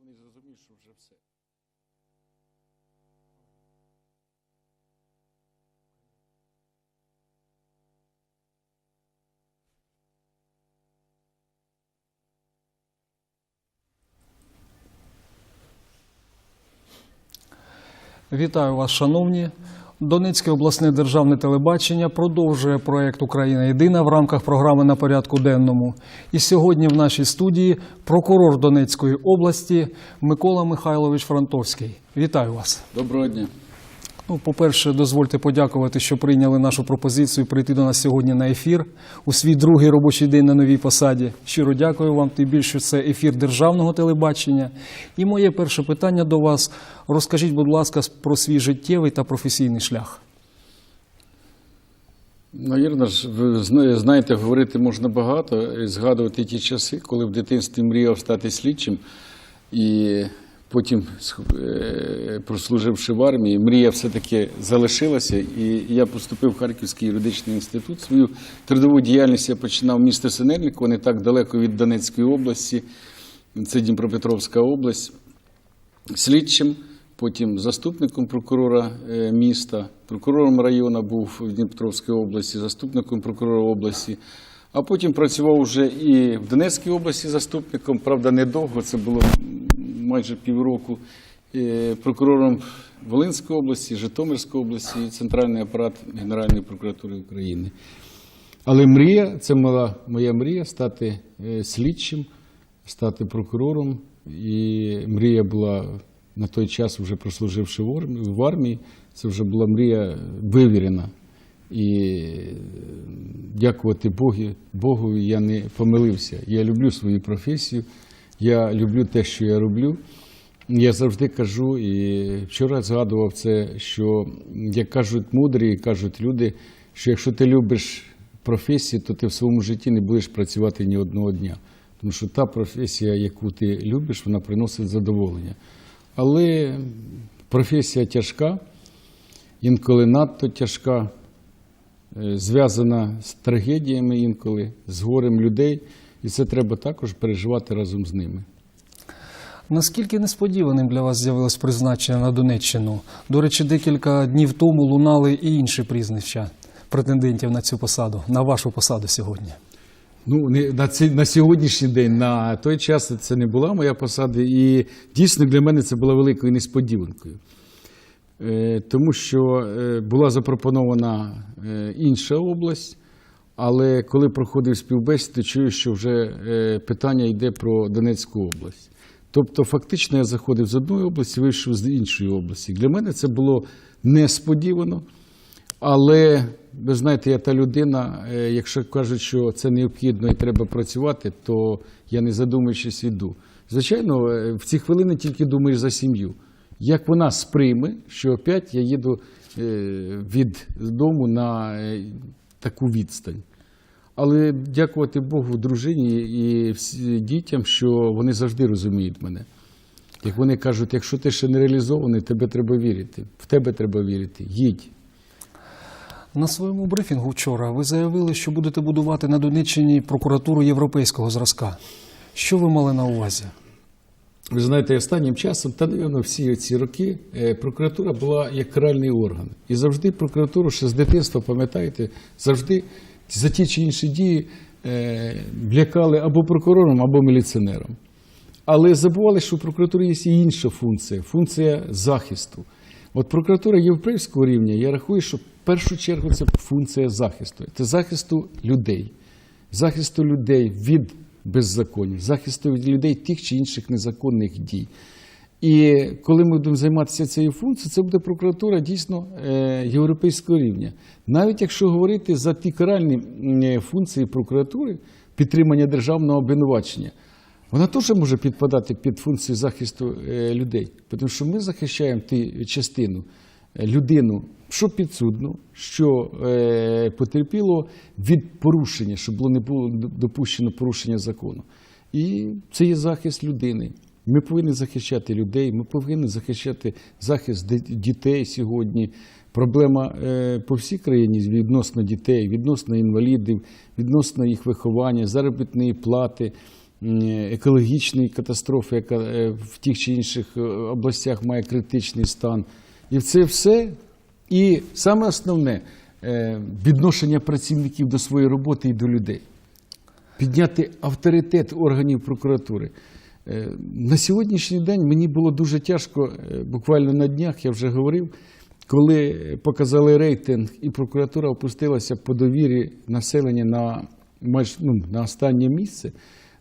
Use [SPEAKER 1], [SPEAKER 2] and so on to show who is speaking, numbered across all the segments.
[SPEAKER 1] вони зрозуміють, що вже все.
[SPEAKER 2] Вітаю вас, шановні. Донецьке обласне державне телебачення продовжує проект Україна Єдина в рамках програми на порядку денному. І сьогодні в нашій студії прокурор Донецької області Микола Михайлович Франтовський. Вітаю вас.
[SPEAKER 1] Доброго дня.
[SPEAKER 2] Ну, по-перше, дозвольте подякувати, що прийняли нашу пропозицію прийти до нас сьогодні на ефір у свій другий робочий день на новій посаді. Щиро дякую вам, тим більше це ефір державного телебачення. І моє перше питання до вас: розкажіть, будь ласка, про свій життєвий та професійний шлях.
[SPEAKER 1] Навірно ж, ви знаєте, говорити можна багато, і згадувати ті часи, коли в дитинстві мріяв стати слідчим, і потім, е, прослуживши в армії, мрія все-таки залишилася. І я поступив в Харківський юридичний інститут. Свою трудову діяльність я починав в місті Синельниково, не так далеко від Донецької області, це Дніпропетровська область. слідчим, потім заступником прокурора е, міста, прокурором району був в Дніпропетровській області, заступником прокурора області. А потім працював вже і в Донецькій області заступником, правда, недовго, це було майже півроку, е, прокурором Волинської області, Житомирської області і центральний апарат Генеральної прокуратури України. Але мрія, це була моя мрія стати е, слідчим, стати прокурором. І мрія була на той час, вже прослуживши в армії, це вже була мрія вивірена. І е, дякувати Богу, Богу, я не помилився. Я люблю свою професію, я люблю те, що я роблю. Я завжди кажу, і вчора згадував це, що як кажуть мудрі, кажуть люди, що якщо ти любиш професію, то ти в своєму житті не будеш працювати ні одного дня. Тому що та професія, яку ти любиш, вона приносить задоволення. Але професія тяжка, інколи надто тяжка, е, зв'язана з трагедіями інколи, з горем людей, і це треба також переживати разом з ними.
[SPEAKER 2] Наскільки несподіваним для вас з'явилось призначення на Донеччину? До речі, декілька днів тому лунали і інші прізвища претендентів на цю посаду, на вашу посаду сьогодні.
[SPEAKER 1] Ну, не- на, ці, на сьогоднішній день, на той час це не була моя посада, і дійсно для мене це було великою несподіванкою. Е, тому що е, була запропонована е, інша область, але коли проходив співбесіду, чую, що вже е, питання йде про Донецьку область. Тобто, фактично, я заходив з одної області, вийшов з іншої області. Для мене це було несподівано. Але ви знаєте, я та людина, е, якщо кажуть, що це необхідно і треба працювати, то я не задумуючись йду. Звичайно, е, в ці хвилини тільки думаєш за сім'ю. Як вона сприйме, що опять я їду від дому на таку відстань. Але дякувати Богу, дружині і дітям, що вони завжди розуміють мене. Як вони кажуть, якщо ти ще не реалізований, тебе треба вірити. В тебе треба вірити. Їдь.
[SPEAKER 2] На своєму брифінгу вчора ви заявили, що будете будувати на Донеччині прокуратуру європейського зразка. Що ви мали на увазі?
[SPEAKER 1] Ви знаєте, останнім часом, та напевно, всі ці роки е, прокуратура була як каральний орган. І завжди прокуратуру ще з дитинства, пам'ятаєте, завжди за ті чи інші дії е, лякали або прокурором, або міліціонером. Але забували, що у прокуратури є і інша функція функція захисту. От прокуратура європейського рівня, я рахую, що в першу чергу це функція захисту. Це захисту людей, захисту людей від беззаконня, захисту від людей тих чи інших незаконних дій. І коли ми будемо займатися цією функцією, це буде прокуратура дійсно е, європейського рівня. Навіть якщо говорити за ті каральні е, функції прокуратури, підтримання державного обвинувачення, вона теж може підпадати під функцію захисту е, людей, тому що ми захищаємо ті частину людину, що підсудну, що потерпіло від порушення, щоб було не було допущено порушення закону. І це є захист людини. Ми повинні захищати людей, ми повинні захищати захист дітей сьогодні. Проблема е, по всій країні відносно дітей, відносно інвалідів, відносно їх виховання, заробітної плати. екологічної катастрофи, яка е, в тих чи інших е, областях має критичний стан. І це все. І саме основне відношення працівників до своєї роботи і до людей підняти авторитет органів прокуратури. Е, На сьогоднішній день мені було дуже тяжко, е, буквально на днях я вже говорив, коли показали рейтинг і прокуратура опустилася по довірі населення на, майже, ну, на останнє місце.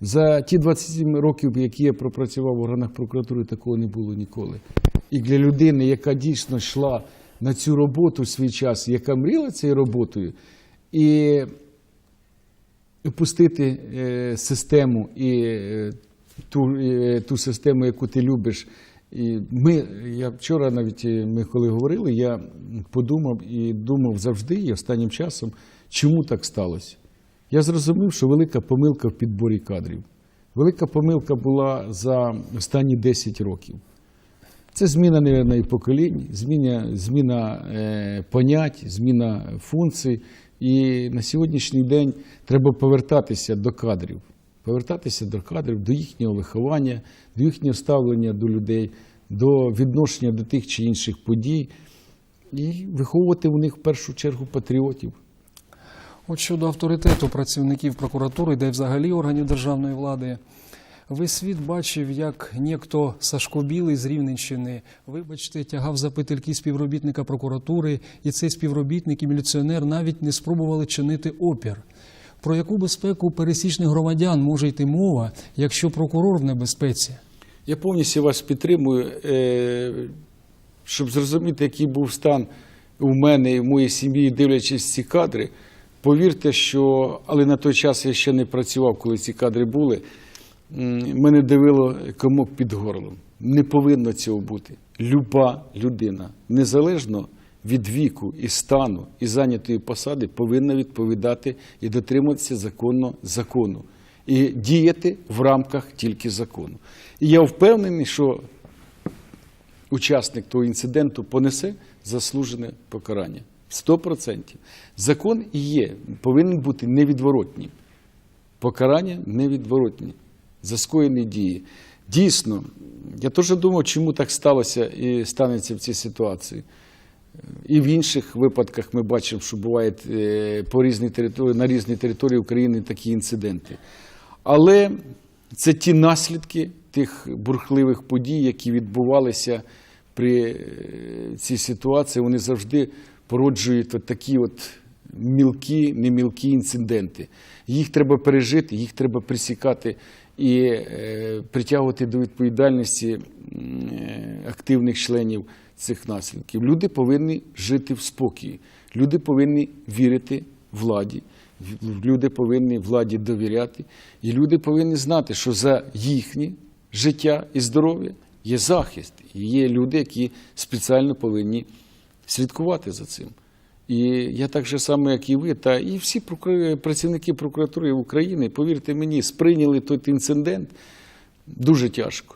[SPEAKER 1] За ті 27 років, які я пропрацював в органах прокуратури, такого не було ніколи. І для людини, яка дійсно йшла на цю роботу в свій час, яка мріяла цією роботою, і опустити е, систему і ту, е, ту систему, яку ти любиш. І ми, я вчора навіть е, ми коли говорили, я подумав і думав завжди, і останнім часом, чому так сталося. Я зрозумів, що велика помилка в підборі кадрів. Велика помилка була за останні 10 років. Це зміна напевно, і поколінь, зміна, зміна е, понять, зміна функцій. І на сьогоднішній день треба повертатися до кадрів, повертатися до кадрів, до їхнього виховання, до їхнього ставлення до людей, до відношення до тих чи інших подій, і виховувати у них в першу чергу патріотів.
[SPEAKER 2] От щодо авторитету працівників прокуратури, де взагалі органів державної влади, весь світ бачив, як нєхто Сашко Білий з Рівненщини, вибачте, тягав за петельки співробітника прокуратури, і цей співробітник і міліціонер навіть не спробували чинити опір. Про яку безпеку пересічних громадян може йти мова, якщо прокурор в небезпеці?
[SPEAKER 1] Я повністю вас підтримую, е, щоб зрозуміти, який був стан у мене і в моїй сім'ї, дивлячись ці кадри. Повірте, що, але на той час я ще не працював, коли ці кадри були. Мене дивило комок під горлом. Не повинно цього бути. Люба людина, незалежно від віку і стану і зайнятої посади, повинна відповідати і дотримуватися законно закону і діяти в рамках тільки закону. І я впевнений, що учасник того інциденту понесе заслужене покарання. 100%. Закон і є, повинен бути невідворотнім. Покарання невідворотні за скоєні дії. Дійсно, я теж думав, чому так сталося і станеться в цій ситуації. І в інших випадках ми бачимо, що бувають е, на різній території України такі інциденти. Але це ті наслідки тих бурхливих подій, які відбувалися при е, цій ситуації, вони завжди породжують такі от мілкі, немілкі інциденти. Їх треба пережити, їх треба присікати і е, притягувати до відповідальності активних членів цих наслідків. Люди повинні жити в спокої, люди повинні вірити владі. Люди повинні владі довіряти, і люди повинні знати, що за їхнє життя і здоров'я є захист. І є люди, які спеціально повинні слідкувати за цим. І я так же само, як і ви, та і всі працівники прокуратури України, повірте мені, сприйняли той інцидент дуже тяжко.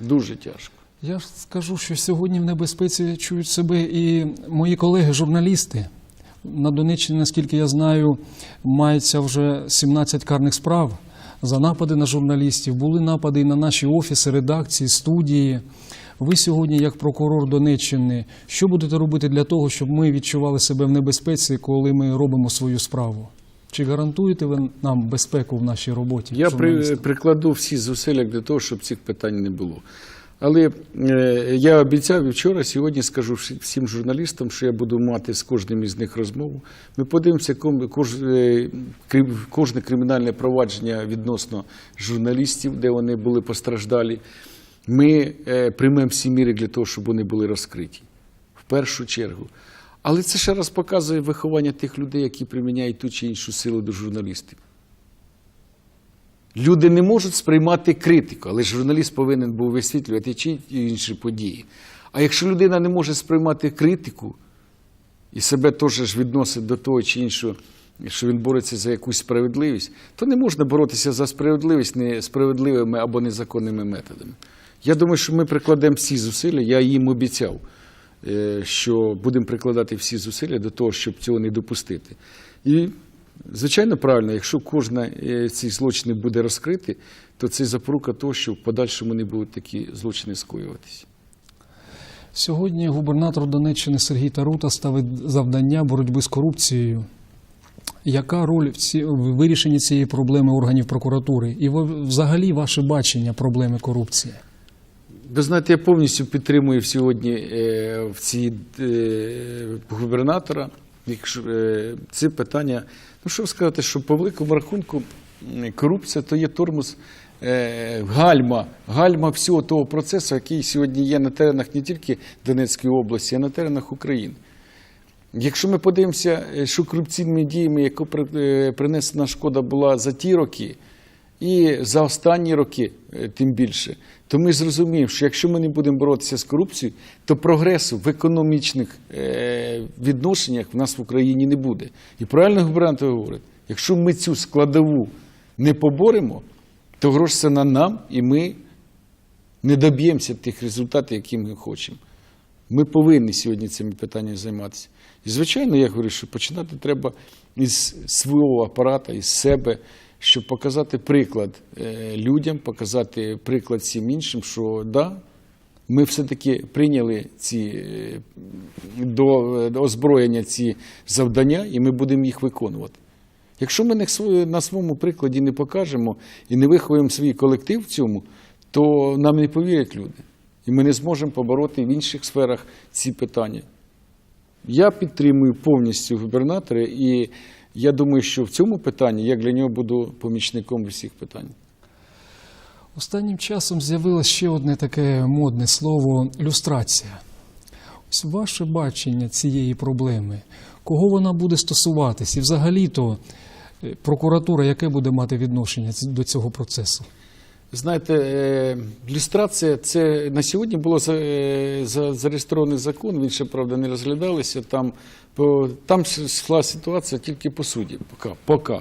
[SPEAKER 1] Дуже тяжко.
[SPEAKER 2] Я ж скажу, що сьогодні в небезпеці чують себе і мої колеги-журналісти. На Донеччині, наскільки я знаю, мається вже 17 карних справ за напади на журналістів. Були напади і на наші офіси, редакції, студії. Ви сьогодні, як прокурор Донеччини, що будете робити для того, щоб ми відчували себе в небезпеці, коли ми робимо свою справу? Чи гарантуєте ви нам безпеку в нашій роботі?
[SPEAKER 1] Я при, прикладу всі зусилля для того, щоб цих питань не було. Але е, я обіцяв і вчора, сьогодні скажу всім журналістам, що я буду мати з кожним із них розмову. Ми подивимося е, кожне кримінальне провадження відносно журналістів, де вони були постраждалі. Ми е, приймемо всі міри для того, щоб вони були розкриті. В першу чергу. Але це ще раз показує виховання тих людей, які приміняють ту чи іншу силу до журналістів. Люди не можуть сприймати критику, але журналіст повинен був висвітлювати чи інші події. А якщо людина не може сприймати критику і себе теж ж відносить до того чи іншого, що він бореться за якусь справедливість, то не можна боротися за справедливість несправедливими або незаконними методами. Я думаю, що ми прикладемо всі зусилля, я їм обіцяв, е, що будемо прикладати всі зусилля до того, щоб цього не допустити. І Звичайно, правильно, якщо кожна е, ці злочини буде розкрити, то це запорука того, що в подальшому не будуть такі злочини скоюватися.
[SPEAKER 2] Сьогодні губернатор Донеччини Сергій Тарута ставить завдання боротьби з корупцією. Яка роль в, ці, в вирішенні цієї проблеми органів прокуратури? І взагалі ваше бачення проблеми корупції?
[SPEAKER 1] Ви знаєте, я повністю підтримую сьогодні е, в цій е, губернатора. Якщо е, це питання, ну що сказати, що по великому рахунку корупція то є тормоз е, гальма, гальма всього того процесу, який сьогодні є на теренах не тільки Донецької області, а на теренах України. Якщо ми подивимося, е, що корупційними діями, яку принесена шкода була за ті роки, і за останні роки е, тим більше, то ми зрозуміємо, що якщо ми не будемо боротися з корупцією, то прогресу в економічних е, відношеннях в нас в Україні не буде. І правильно губернатор говорить, якщо ми цю складову не поборемо, то грош це на нам, і ми не доб'ємося тих результатів, які ми хочемо. Ми повинні сьогодні цими питаннями займатися. І, звичайно, я говорю, що починати треба із свого апарата, із себе, щоб показати приклад е, людям, показати приклад всім іншим, що да, ми все-таки прийняли ці е, до, озброєння ці завдання, і ми будемо їх виконувати. Якщо ми на своєму прикладі не покажемо і не виховуємо свій колектив в цьому, то нам не повірять люди. І ми не зможемо побороти в інших сферах ці питання. Я підтримую повністю губернатора, і я думаю, що в цьому питанні я для нього буду помічником в усіх питаннях.
[SPEAKER 2] Останнім часом з'явилось ще одне таке модне слово люстрація. Ось ваше бачення цієї проблеми, кого вона буде стосуватись, і взагалі-то е, прокуратура яке буде мати відношення до цього процесу?
[SPEAKER 1] Знаєте, е, люстрація це на сьогодні було за- е, зареєстрований закон. Він ще правда не розглядалися. Там там йшла ситуація тільки по суді. Поки, поки.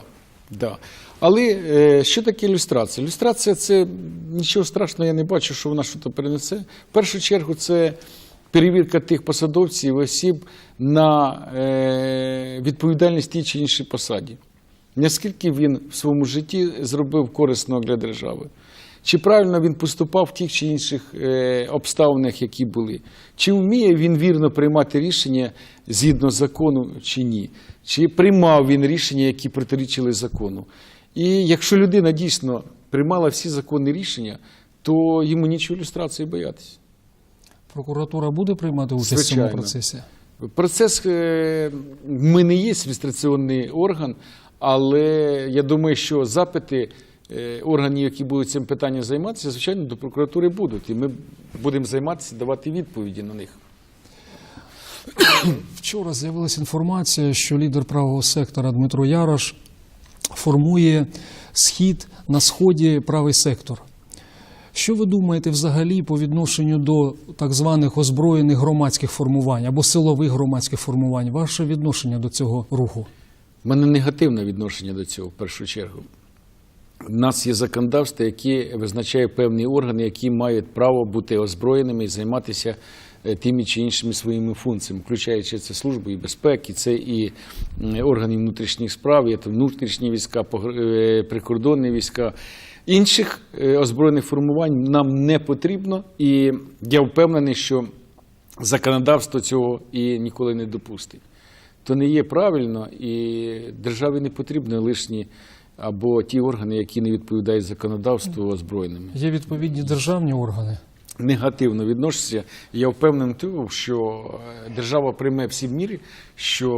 [SPEAKER 1] Да. Але е, що таке люстрація? Люстрація це нічого страшного, я не бачу, що вона щось перенесе. В першу чергу це перевірка тих посадовців, осіб на е, відповідальність тій чи іншій посаді. Наскільки він в своєму житті зробив корисного для держави? Чи правильно він поступав в тих чи інших е, обставинах, які були? Чи вміє він вірно приймати рішення згідно закону чи ні? Чи приймав він рішення, які протирічили закону? І якщо людина дійсно приймала всі законні рішення, то йому нічого ілюстрації боятися.
[SPEAKER 2] Прокуратура буде приймати участь в цьому процесі?
[SPEAKER 1] Процес е, ми не є реєстраційний орган, але я думаю, що запити е, органів, які будуть цим питанням займатися, звичайно, до прокуратури будуть. І ми будемо займатися, давати відповіді на них.
[SPEAKER 2] Вчора з'явилася інформація, що лідер правого сектора Дмитро Ярош формує схід на сході правий сектор. Що ви думаєте взагалі по відношенню до так званих озброєних громадських формувань або силових громадських формувань? Ваше відношення до цього руху?
[SPEAKER 1] У мене негативне відношення до цього в першу чергу. У нас є законодавство, яке визначає певні органи, які мають право бути озброєними і займатися тими чи іншими своїми функціями, включаючи це службу і безпеки, це і органи внутрішніх справ, є то внутрішні війська, е, прикордонні війська. Інших е, озброєних формувань нам не потрібно, і я впевнений, що законодавство цього і ніколи не допустить. То не є правильно, і державі не потрібні лишні або ті органи, які не відповідають законодавству озброєними.
[SPEAKER 2] Є відповідні державні органи.
[SPEAKER 1] Негативно відношуся. Я впевнений що е, держава прийме всі міри, що